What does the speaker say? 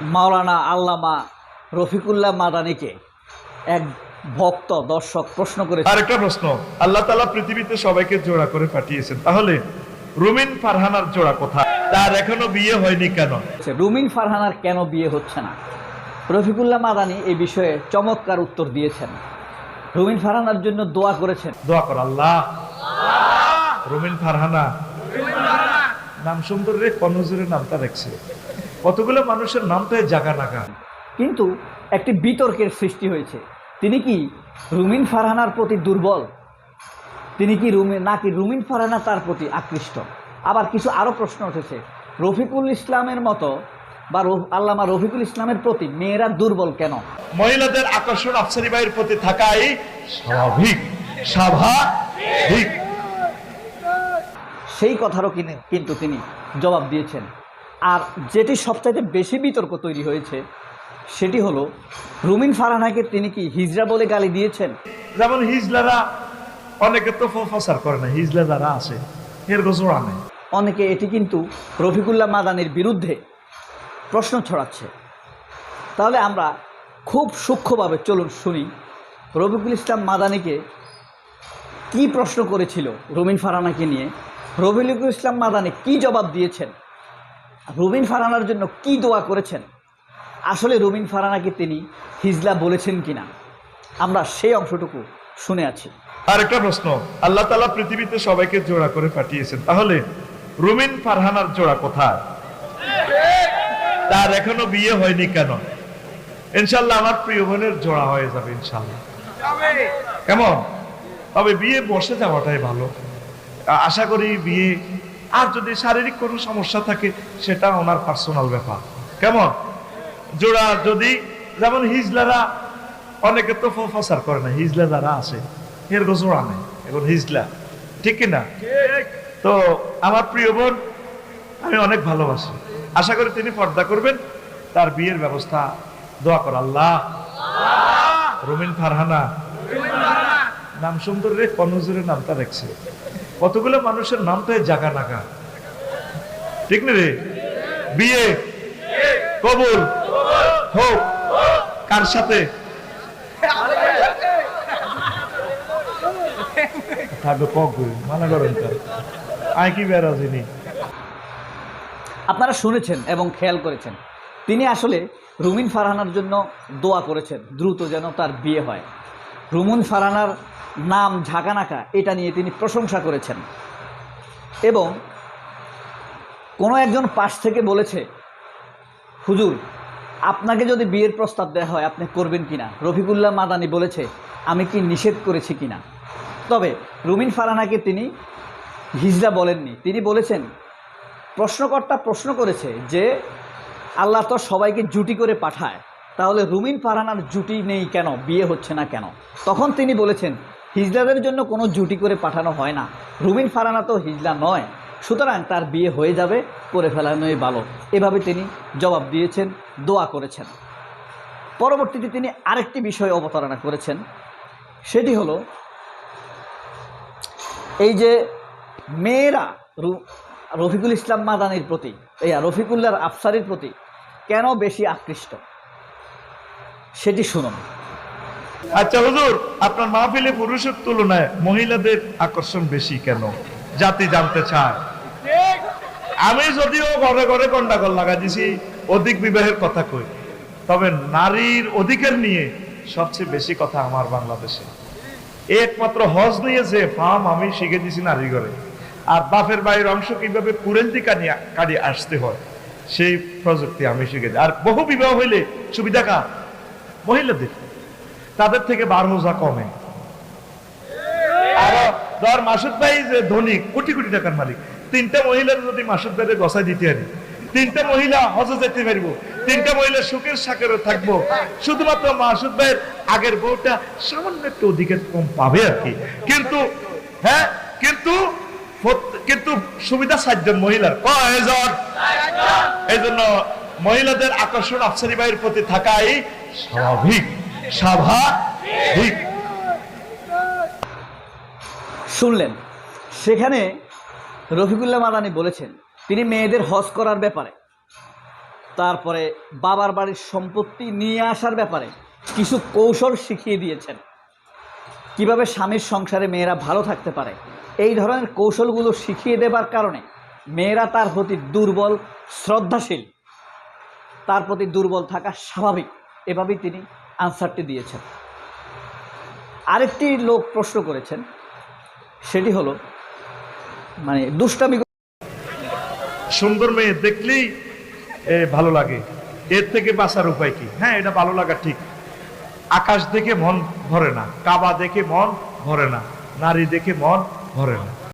মাওলানা আল্লামা রফিকুল্লাহ মাদানিকে এক ভক্ত দর্শক প্রশ্ন করেছে। আরেকটা প্রশ্ন আল্লাহ তালা পৃথিবীতে সবাইকে জোড়া করে পাঠিয়েছেন তাহলে রুমিন ফারহানার জোড়া কোথায়? তার এখনও বিয়ে হয়নি কেন? রুমিন ফারহানার কেন বিয়ে হচ্ছে না? রফিকুল্লাহ মাদানি এই বিষয়ে চমৎকার উত্তর দিয়েছেন। রুমিন ফারহানার জন্য দোয়া করেছেন। দোয়া কর আল্লাহ। রুমিন ফারহানা। নাম সুন্দর রে কনজুরের নামটা দেখছে। কতগুলো মানুষের নাম তো জাগা নাগা কিন্তু একটি বিতর্কের সৃষ্টি হয়েছে। তিনি কি রুমিন ফারহানার প্রতি দুর্বল? তিনি কি রুমিন নাকি রুমিন ফারহানা তার প্রতি আকৃষ্ট? আবার কিছু আরও প্রশ্ন উঠেছে। রফিকুল ইসলামের মতো বা আল্লামা রফিকুল ইসলামের প্রতি মেয়েরা দুর্বল কেন? মহিলাদের আকর্ষণ আফসারি ভাইয়ের প্রতি থাকাই স্বাভাবিক। স্বাভাবিক। সেই কথারও কিনে কিন্তু তিনি জবাব দিয়েছেন। আর যেটি সবচাইতে বেশি বিতর্ক তৈরি হয়েছে সেটি হলো রুমিন ফারহানাকে তিনি কি হিজরা বলে গালি দিয়েছেন? যেমন হিজলারা অনেকে তো ফসার করে না হিজলা যারা আছে এর গোজোড়া নেই অনেকে এটি কিন্তু রফিকুল্লাহ মাদানির বিরুদ্ধে প্রশ্ন ছড়াচ্ছে। তাহলে আমরা খুব সূক্ষ্মভাবে চলুন শুনি রফিকুল ইসলাম মাদানিকে কি প্রশ্ন করেছিল রুমিন ফারানাকে নিয়ে। রফিকুল ইসলাম মাদানি কি জবাব দিয়েছেন? রবিন ফারানার জন্য কি দোয়া করেছেন? আসলে রবিন ফারানাকে তিনি হিজলা বলেছেন কিনা? আমরা সেই অংশটুকু শুনে আছি। আর একটা প্রশ্ন, আল্লাহ তালা পৃথিবীতে সবাইকে জোড়া করে পাঠিয়েছেন। তাহলে রুমিন ফারহানার জোড়া কোথায়? তার এখনও বিয়ে হয়নি কেন? ইনশাল্লাহ আমার প্রিয় বোনের জোড়া হয়ে যাবে ইনশাল্লাহ কেমন? তবে বিয়ে বসে যাওয়াটাই ভালো। আশা করি বিয়ে আর যদি শারীরিক কোনো সমস্যা থাকে সেটা ওনার পার্সোনাল ব্যাপার। কেমন? জোড়া যদি যেমন হিজলারা অনেকে তো ফসার করে না হিজলা যারা আছে। এর জোড়া নেই এখন হিজলা। ঠিক কিনা? তো আমার প্রিয় বোন আমি অনেক ভালোবাসি। আশা করি তিনি পর্দা করবেন। তার বিয়ের ব্যবস্থা দোয়া কর আল্লাহ। রুমিন ফারহানা। নাম সুন্দর রে কনজুরের নামটা দেখছে। কতগুলো মানুষের নাম তো এই জাগা নাগা? ঠিক না রে? বিয়ে, কবুল, হোক, কার সাথে? আপনারা শুনেছেন এবং খেয়াল করেছেন। তিনি আসলে রুমিন ফারহানার জন্য দোয়া করেছেন, দ্রুত যেন তার বিয়ে হয়। রুমুন ফারানার নাম ঝাঁকানাকা, এটা নিয়ে তিনি প্রশংসা করেছেন। এবং কোনো একজন পাশ থেকে বলেছে, হুজুর, আপনাকে যদি বিয়ের প্রস্তাব দেওয়া হয়, আপনি করবেন কিনা? রফিকুল্লাহ মাদানি বলেছে, আমি কি নিষেধ করেছি কিনা? তবে রুমিন ফারানাকে তিনি হিজরা বলেননি। তিনি বলেছেন, প্রশ্নকর্তা প্রশ্ন করেছে যে, আল্লাহ তো সবাইকে জুটি করে পাঠায়। তাহলে রুমিন ফারহানার জুটি নেই কেন? বিয়ে হচ্ছে না কেন? তখন তিনি বলেছেন, হিজলাদের জন্য কোনো জুটি করে পাঠানো হয় না। রুমিন ফারহানা তো হিজলা নয়, সুতরাং তার বিয়ে হয়ে যাবে, করে ফেলানোই ভালো। এভাবে তিনি জবাব দিয়েছেন, দোয়া করেছেন। পরবর্তীতে তিনি আরেকটি বিষয় অবতারণা করেছেন, সেটি হলো, এই যে মেয়েরা রফিকুল ইসলাম মাদানির প্রতি, এই রফিকুল্লার আফসারির প্রতি কেন বেশি আকৃষ্ট? সেটি শুনুন। আচ্ছা হুজুর, আপনার মাহফিলে পুরুষের তুলনায় মহিলাদের আকর্ষণ বেশি কেন? জাতি জানতে চায়। আমি যদিও ঘরে ঘরে গন্ডাগোল লাগা দিছি অধিক বিবাহের কথা কই। তবে নারীর অধিকার নিয়ে সবচেয়ে বেশি কথা আমার বাংলাদেশে। একমাত্র হজ নিয়ে যে ফার্ম আমি শিখে দিছি নারী ঘরে। আর বাপের বাড়ির অংশ কীভাবে কুরেন্তি কাটিয়ে আসতে হয়, সেই প্রযুক্তি আমি শিখে আর বহু বিবাহ হইলে সুবিধা কার? মহিলাদের। তাদের থেকে বার মোজা কমে। আর ধর মাসুদ ভাই যে ধনী কোটি কোটি টাকার মালিক। তিনটা মহিলার যদি মাসুদ ভাইয়ের গসাই দিতে তিনটা মহিলা হজে যেতে পারব তিনটা মহিলা সুখের থাকব। শুধুমাত্র মাসুদ ভাইয়ের আগের বউটা সামান্য একটু অধিকার কম পাবে আর কি। কিন্তু হ্যাঁ কিন্তু কিন্তু সুবিধা সাতজন মহিলার। কয়জন এই জন্য মহিলাদের আকর্ষণ আফসারি ভাইয়ের প্রতি থাকাই স্বাভাবিক। স্বাভাবিক। শুনলেন, সেখানে রফিকুল্লাহ মাদানি বলেছেন, তিনি মেয়েদের হজ করার ব্যাপারে। তারপরে বাবার বাড়ির সম্পত্তি নিয়ে আসার ব্যাপারে কিছু কৌশল শিখিয়ে দিয়েছেন। কীভাবে স্বামীর সংসারে মেয়েরা ভালো থাকতে পারে, এই ধরনের কৌশলগুলো শিখিয়ে দেবার কারণে মেয়েরা তার প্রতি দুর্বল, শ্রদ্ধাশীল তার প্রতি দুর্বল থাকা স্বাভাবিক। এভাবেই তিনি আনসারটি দিয়েছেন। আরেকটি লোক প্রশ্ন করেছেন, সেটি হলো মানে দুষ্টামি সুন্দর মেয়ে দেখলেই ভালো লাগে। এর থেকে বাঁচার উপায় কি? হ্যাঁ এটা ভালো লাগা ঠিক। আকাশ দেখে মন ভরে না, কাবা দেখে মন ভরে না, নারী দেখে মন ভরে না।